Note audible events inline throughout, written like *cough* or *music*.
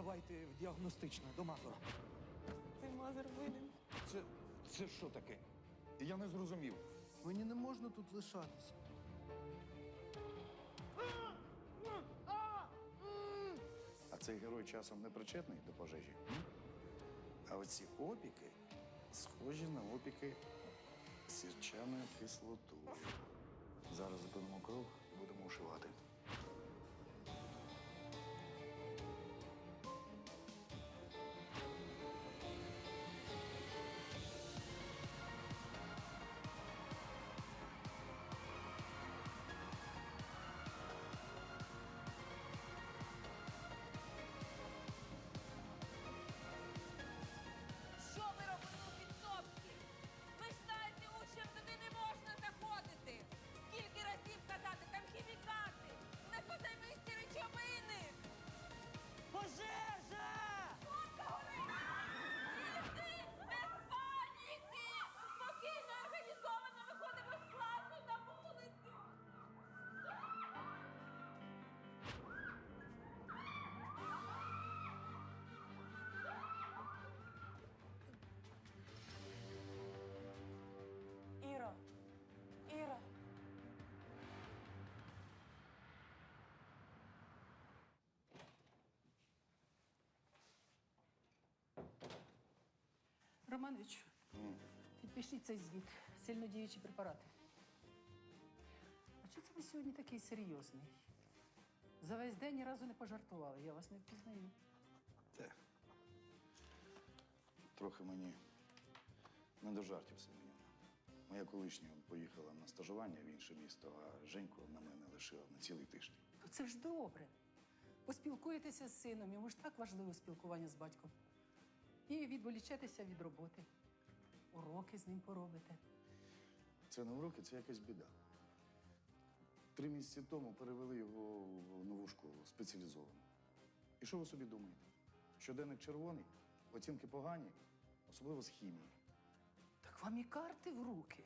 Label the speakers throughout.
Speaker 1: Давайте в діагностичне до Мазура.
Speaker 2: Цей мазер винен.
Speaker 1: Це, це що таке? Я не зрозумів.
Speaker 3: Мені не можна тут лишатися.
Speaker 4: А цей герой часом не причетний до пожежі. м? А оці опіки схожі на опіки сірчаною кислотою. Зараз зупинимо кров і будемо ушивати.
Speaker 5: Романович, підпишіть цей звіт. Сильнодіючі препарати. А чи це ви сьогодні такий серйозний? За весь день ні разу не пожартували, я вас не впізнаю.
Speaker 4: Те. Трохи мені не до жартів, Семенівна. Моя колишня поїхала на стажування в інше місто, а Женьку на мене лишила на цілий тиждень.
Speaker 5: Ну це ж добре. Поспілкуєтеся з сином, йому ж так важливо спілкування з батьком. І відволічетеся від роботи. Уроки з ним поробите.
Speaker 4: Це не уроки, це якась біда. Три місяці тому перевели його в нову школу спеціалізовану. І що ви собі думаєте? Щоденник червоний, оцінки погані, особливо з хімії.
Speaker 5: Так вам і карти в руки.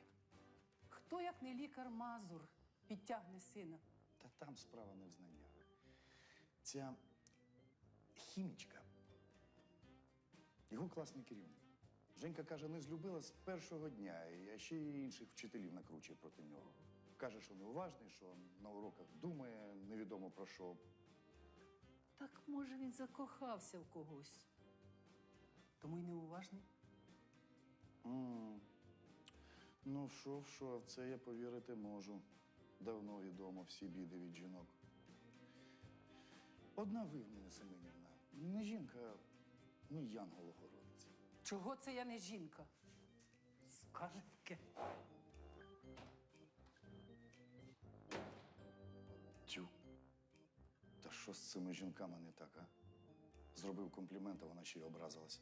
Speaker 5: Хто, як не лікар Мазур, підтягне сина?
Speaker 4: Та там справа не в знаннях. Ця хімічка, його класний керівник. Женька каже, не злюбила з першого дня, і ще й інших вчителів накручує проти нього. Каже, що неуважний, що на уроках думає невідомо про що.
Speaker 5: Так може він закохався в когось. Тому й неуважний.
Speaker 4: м Ну, що, що, в це я повірити можу. Давно відомо всі біди від жінок. Одна ви в мене, Семенівна, не жінка, ні янгол-охоронець.
Speaker 5: Чого це я не жінка? Скаже таке.
Speaker 4: Тю. Та що з цими жінками не так, а? Зробив комплімент, а вона ще й образилась.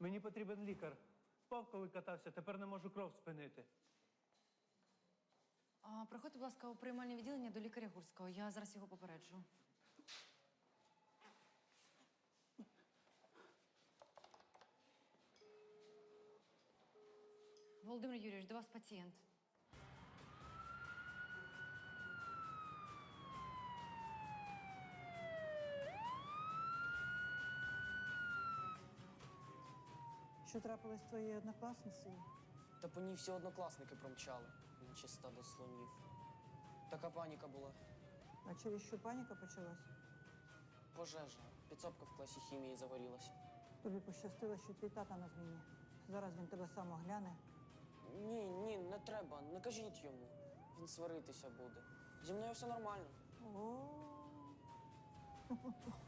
Speaker 6: Мені потрібен лікар. Впав, коли катався, тепер не можу кров спинити.
Speaker 7: А, проходьте, будь ласка, у приймальне відділення до лікаря Гурського. Я зараз його попереджу. Володимир Юрійович, до вас пацієнт.
Speaker 8: Що трапилось з твоєю однокласницею?
Speaker 9: Та по ній всі однокласники промчали, наче стадо слонів. Така паніка була.
Speaker 8: А через що паніка почалась?
Speaker 9: Пожежа. Підсобка в класі хімії загорілася.
Speaker 8: Тобі пощастило, що твій тата на зміні. Зараз він тебе сам огляне.
Speaker 9: Ні, ні, не треба, не кажіть йому. Він сваритися буде. Зі мною все нормально.
Speaker 8: О, *laughs*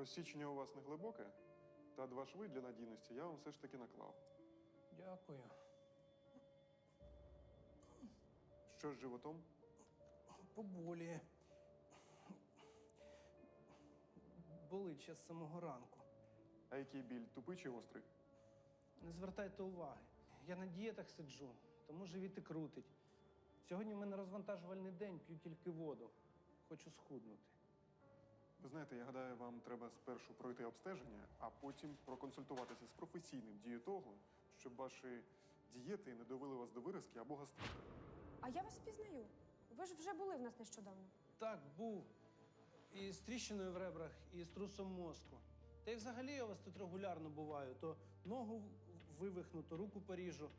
Speaker 10: Розсічення у вас не глибоке, та два шви для надійності я вам все ж таки наклав.
Speaker 6: Дякую.
Speaker 10: Що з животом?
Speaker 3: Поболіє. Болить ще з самого ранку.
Speaker 10: А який біль тупий чи гострий?
Speaker 3: Не звертайте уваги. Я на дієтах сиджу, тому живіт і крутить. Сьогодні в мене розвантажувальний день, п'ю тільки воду. Хочу схуднути.
Speaker 10: Ви знаєте, я гадаю, вам треба спершу пройти обстеження, а потім проконсультуватися з професійним дієтологом, щоб ваші дієти не довели вас до виразки або гастриту.
Speaker 2: А я вас впізнаю. Ви ж вже були в нас нещодавно.
Speaker 3: Так, був. І з тріщиною в ребрах, і з трусом мозку. Та й взагалі я у вас тут регулярно буваю. То ногу вивихну, то руку поріжу.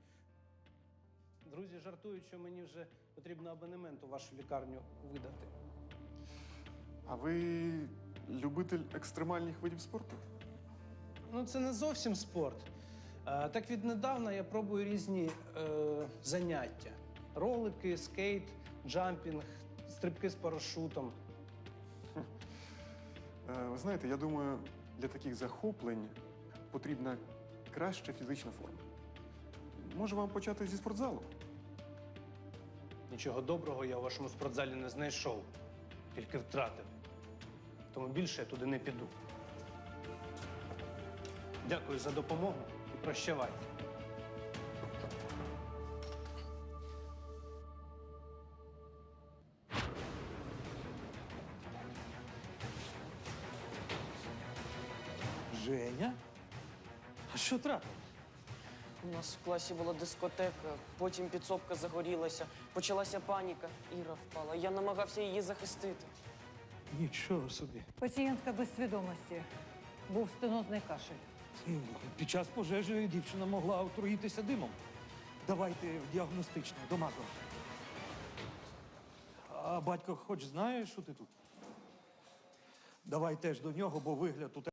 Speaker 3: Друзі жартують, що мені вже потрібно абонемент у вашу лікарню видати.
Speaker 10: А ви любитель екстремальних видів спорту?
Speaker 3: Ну, це не зовсім спорт. Е, так віднедавна я пробую різні е, заняття: ролики, скейт, джампінг, стрибки з парашутом.
Speaker 10: Е, Ви знаєте, я думаю, для таких захоплень потрібна краща фізична форма. Може вам почати зі спортзалу?
Speaker 3: Нічого доброго я у вашому спортзалі не знайшов, тільки втратив. Тому більше я туди не піду. Дякую за допомогу і прощавайте.
Speaker 6: Женя? А що трапилось?
Speaker 9: У нас в класі була дискотека, потім підсобка загорілася, почалася паніка. Іра впала. Я намагався її захистити.
Speaker 6: Нічого собі.
Speaker 8: Пацієнтка без свідомості. Був стенозний кашель.
Speaker 6: Під час пожежі дівчина могла отруїтися димом. Давайте діагностично, діагностичну. А батько хоч знає, що ти тут? Давай теж до нього, бо вигляд у тебе